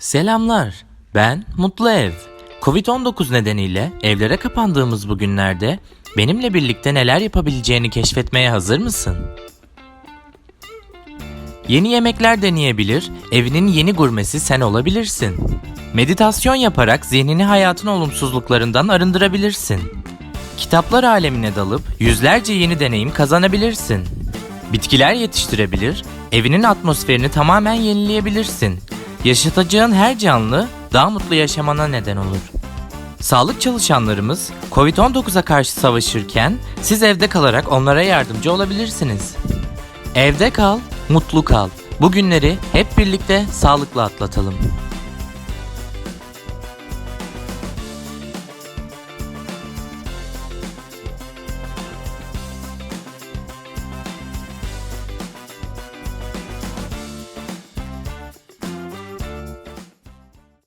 Selamlar, ben Mutlu Ev. Covid-19 nedeniyle evlere kapandığımız bu günlerde benimle birlikte neler yapabileceğini keşfetmeye hazır mısın? Yeni yemekler deneyebilir, evinin yeni gurmesi sen olabilirsin. Meditasyon yaparak zihnini hayatın olumsuzluklarından arındırabilirsin. Kitaplar alemine dalıp yüzlerce yeni deneyim kazanabilirsin. Bitkiler yetiştirebilir, evinin atmosferini tamamen yenileyebilirsin. Yaşatacağın her canlı daha mutlu yaşamana neden olur. Sağlık çalışanlarımız Covid-19'a karşı savaşırken siz evde kalarak onlara yardımcı olabilirsiniz. Evde kal, mutlu kal. Bu günleri hep birlikte sağlıklı atlatalım.